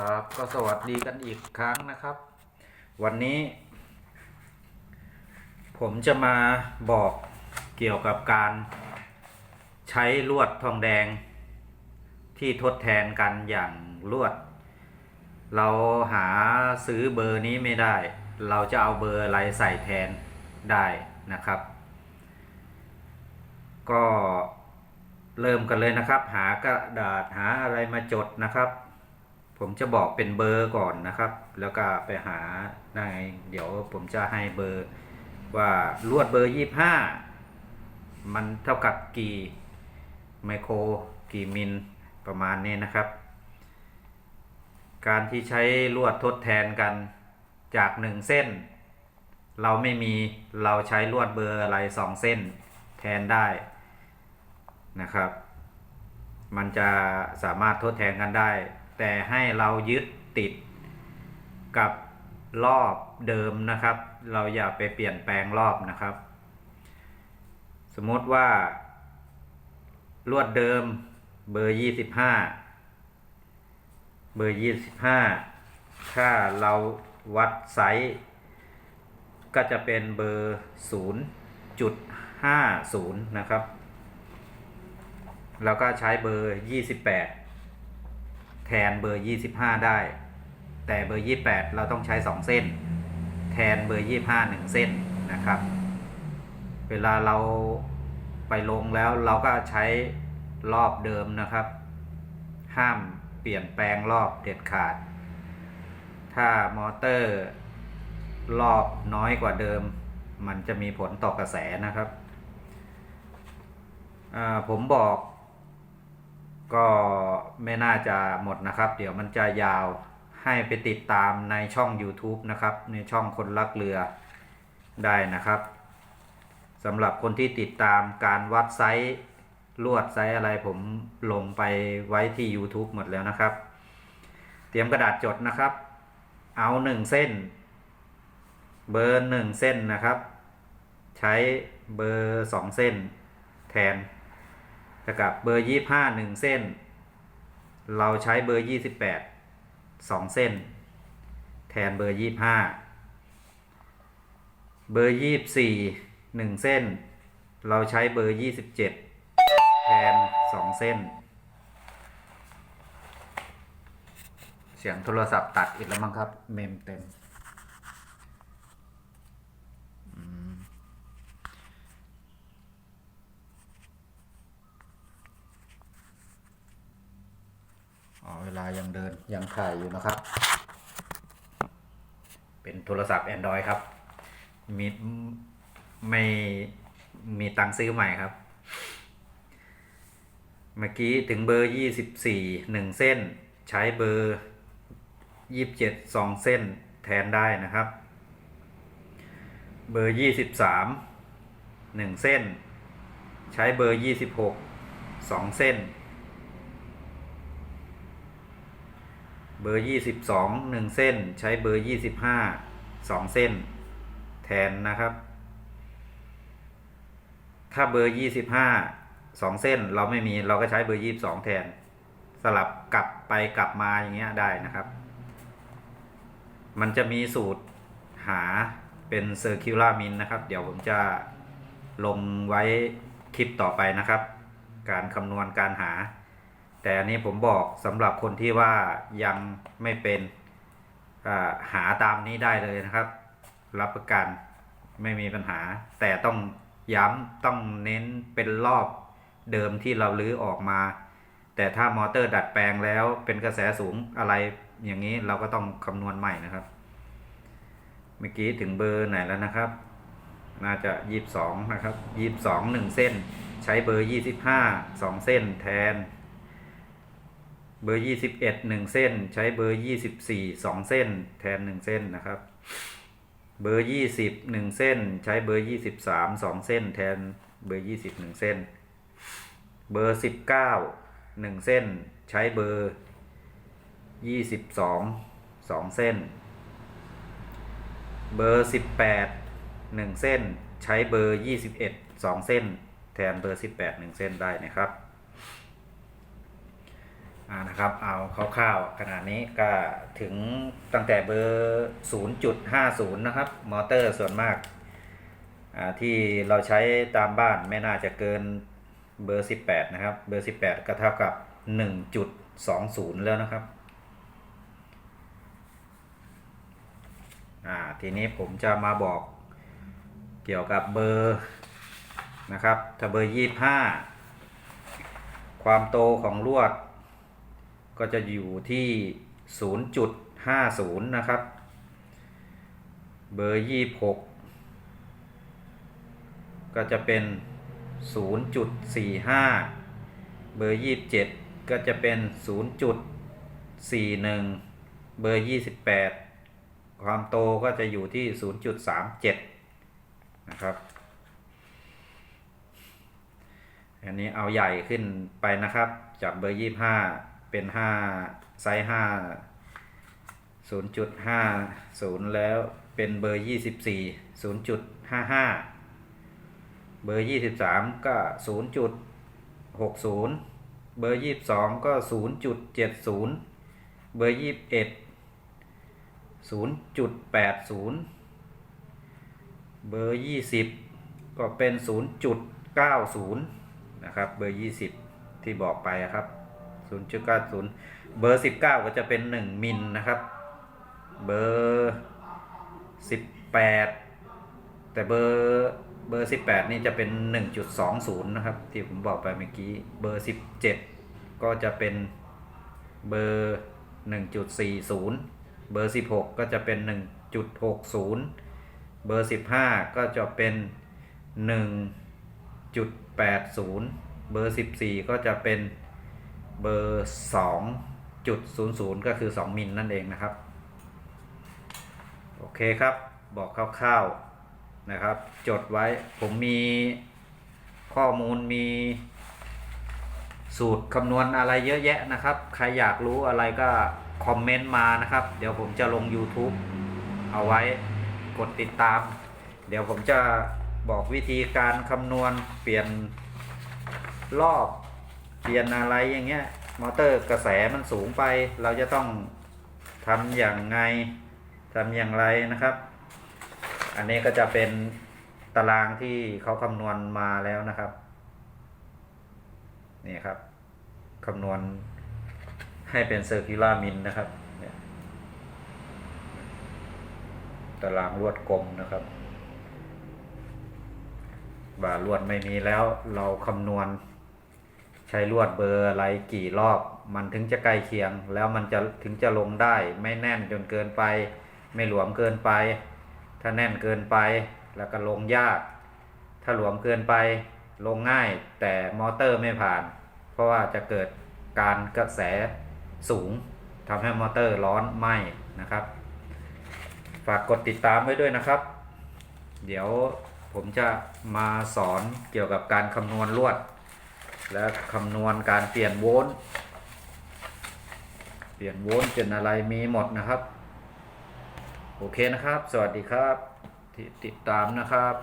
ครับ ก็สวัสดีกันอีกครั้งนะครับ วันนี้ ผมจะมาบอกเกี่ยวกับการใช้ลวดทองแดง ที่ทดแทนกันอย่างลวด เราหาซื้อเบอร์นี้ไม่ได้ เราจะเอาเบอร์อะไรใส่แทนได้นะครับ ก็เริ่มกันเลยนะครับ หากระดาษหาอะไรมาจดนะครับ ผมจะบอกเป็นเบอร์ก่อนนะครับ แล้วก็ไปหาได้เดี๋ยวผมจะให้เบอร์ว่าลวดเบอร์ยี่ห้ามันเท่ากับกี่ไมโครกี่มิลประมาณนี้นะครับ การที่ใช้ลวดทดแทนกันจากหนึ่งเส้น เราไม่มีเราใช้ลวดเบอร์อะไรสองเส้นแทนได้นะครับ มันจะสามารถทดแทนกันได้ แต่ให้เรายึดติดกับรอบเดิมนะครับ เราอย่าไปเปลี่ยนแปลงรอบนะครับ สมมติว่า ลวดเดิมเบอร์25เบอร์25ถ้าเราวัดไซส์ก็จะเป็นเบอร์0.50นะครับ แล้วก็ใช้เบอร์28แแทนเบอร์ 25 ได้ แต่เบอร์ 28 เราต้องใช้ 2 เส้น แทนเบอร์ 25 1 เส้นนะครับ เวลาเราไปลงแล้วเราก็ใช้รอบเดิมนะครับ ห้ามเปลี่ยนแปลงรอบเด็ดขาด ถ้ามอเตอร์รอบน้อยกว่าเดิม มันจะมีผลต่อกระแสนะครับผมบอก ก็ไม่น่าจะหมดนะครับ เดี๋ยวมันจะยาวให้ไปติดตามในช่อง YouTube นะครับ ในช่องคนรักเรือได้นะครับสำหรับคนที่ติดตามการวัดไซส์ลวดไซส์อะไรผมลงไปไว้ที่ YouTube หมดแล้วนะครับ เตรียมกระดาษจดนะครับ เอาหนึ่งเส้น เบอร์หนึ่งเส้นนะครับ ใช้เบอร์สองเส้นแทน แล้วกับเบอร์ยี่ห้าหนึ่งเส้น เราใช้เบอร์ยี่สิบแปดสองเส้น แทนเบอร์ยี่ห้าเบอร์ยี่สี่หนึ่งเส้น เราใช้เบอร์ยี่สิบเจ็ดแทนสองเส้น เสียงโทรศัพท์ตัดอีกแล้วมั้งครับ เมมเต็ม เวลายังเดินยังถ่ายอยู่นะครับ เป็นโทรศัพท์ Android ครับ มีไม่มีตังซื้อใหม่ครับ เมื่อกี้ถึงเบอร์ยี่สิบสี่หนึ่งเส้น ใช้เบอร์ยี่สิบเจ็ดสองเส้นแทนได้นะครับ เบอร์ยี่สิบสามหนึ่งเส้น ใช้เบอร์ยี่สิบหกสองเส้น เบอร์ยี่สิบสองหนึ่งเส้น ใช้เบอร์ยี่สิบห้าสองเส้น แทนนะครับ ถ้าเบอร์ยี่สิบห้าสองเส้นเราไม่มีเราก็ใช้เบอร์ยี่สิบสองแทน สลับกลับไปกลับมาอย่างเงี้ยได้นะครับ มันจะมีสูตรหาเป็นเซอร์คิวลามินนะครับ เดี๋ยวผมจะลงไว้คลิปต่อไปนะครับ การคำนวณการหา แต่อันนี้ผมบอกสำหรับคนที่ว่ายังไม่เป็นหาตามนี้ได้เลยนะครับ รับประกันไม่มีปัญหา แต่ต้องย้ำต้องเน้นเป็นรอบเดิมที่เราลื้อออกมา แต่ถ้ามอเตอร์ดัดแปลงแล้วเป็นกระแสสูงอะไรอย่างนี้เราก็ต้องคำนวณใหม่นะครับ เมื่อกี้ถึงเบอร์ไหนแล้วนะครับ น่าจะยี่สิบสองนะครับยี่สิบสองหนึ่งเส้น ใช้เบอร์ยี่สิบห้าสองเส้นแทน เบอร์ยี่สิบเอ็ดหนึ่งเส้น ใช้เบอร์ยี่สิบสี่สองเส้น แทนหนึ่งเส้นนะครับ เบอร์ยี่สิบหนึ่งเส้น ใช้เบอร์ยี่สิบสามสองเส้น แทนเบอร์ยี่สิบหนึ่งเส้น เบอร์สิบเก้าหนึ่งเส้น ใช้เบอร์ยี่สิบสองสองเส้น เบอร์สิบแปดหนึ่งเส้น ใช้เบอร์ยี่สิบเอ็ดสองเส้น แทนเบอร์สิบแปดหนึ่งเส้นได้นะครับ อ่านะครับ เอาคร่าวๆขนาดนี้ก็ถึงตั้งแต่เบอร์ 0.50 นะครับ มอเตอร์ส่วนมากาที่เราใช้ตามบ้านไม่น่าจะเกินเบอร์ 18 นะครับ เบอร์ 18 ก็เท่ากับ 1.20 แล้วนะครับอ่าทีนี้ผมจะมาบอกเกี่ยวกับเบอร์นะครับ ถ้าเบอร์ 25 ความโตของลวด ก็จะอยู่ที่ 0.50 นะครับ เบอร์ 26 ก็จะเป็น 0.45 เบอร์ 27 ก็จะเป็น 0.41 เบอร์ 28 ความโตก็จะอยู่ที่ 0.37 นะครับอันนี้เอาใหญ่ขึ้นไปนะครับ จากเบอร์ 25 เป็น5ไซส์5 0.50แล้วเป็นเบอร์24 0.55เบอร์23ก็0.60เบอร์22ก็0.70เบอร์21 0.80เบอร์20ก็เป็น0.90นะครับ เบอร์20ที่บอกไปครับ 0.90เบอร์19ก็จะเป็น1มิลนะครับ เบอร์18แต่เบอร์เบอร์18นี่จะเป็น1.20นะครับ ที่ผมบอกไปเมื่อกี้ เบอร์17ก็จะเป็นเบอร์1.40เบอร์16ก็จะเป็น1.60เบอร์15ก็จะเป็น1.80เบอร์14ก็จะเป็น เบอร์2.00ก็คือ2มิลนั่นเองนะครับ โอเคครับ บอกคร่าวๆนะครับ จดไว้ผมมีข้อมูลมีสูตรคำนวณอะไรเยอะแยะนะครับ ใครอยากรู้อะไรก็คอมเมนต์มานะครับ เดี๋ยวผมจะลง YouTube เอาไว้กดติดตาม เดี๋ยวผมจะบอกวิธีการคำนวณเปลี่ยนรอบ เปลี่ยนอะไรอย่างเงี้ย มอเตอร์กระแสมันสูงไป เราจะต้องทำอย่างไงทำอย่างไรนะครับ อันนี้ก็จะเป็นตารางที่เขาคำนวณมาแล้วนะครับ นี่ครับคำนวณให้เป็นเซอร์คิลามินนะครับเนี่ยตารางลวดกลมนะครับบาลวดไม่มีแล้วเราคำนวณ ใช้ลวดเบอร์อะไรกี่รอบ มันถึงจะใกล้เคียง แล้วมันจะถึงจะลงได้ ไม่แน่นจนเกินไป ไม่หลวมเกินไป ถ้าแน่นเกินไป แล้วก็ลงยาก ถ้าหลวมเกินไปลงง่าย แต่มอเตอร์ไม่ผ่าน เพราะว่าจะเกิดการกระแสสูงทำให้มอเตอร์ร้อนไหม้นะครับ ฝากกดติดตามไว้ด้วยนะครับ เดี๋ยวผมจะมาสอนเกี่ยวกับการคำนวณลวด และคำนวณการเปลี่ยนโวลต์เปลี่ยนโวลต์เป็นอะไรมีหมดนะครับ โอเคนะครับ สวัสดีครับ ติดตามนะครับ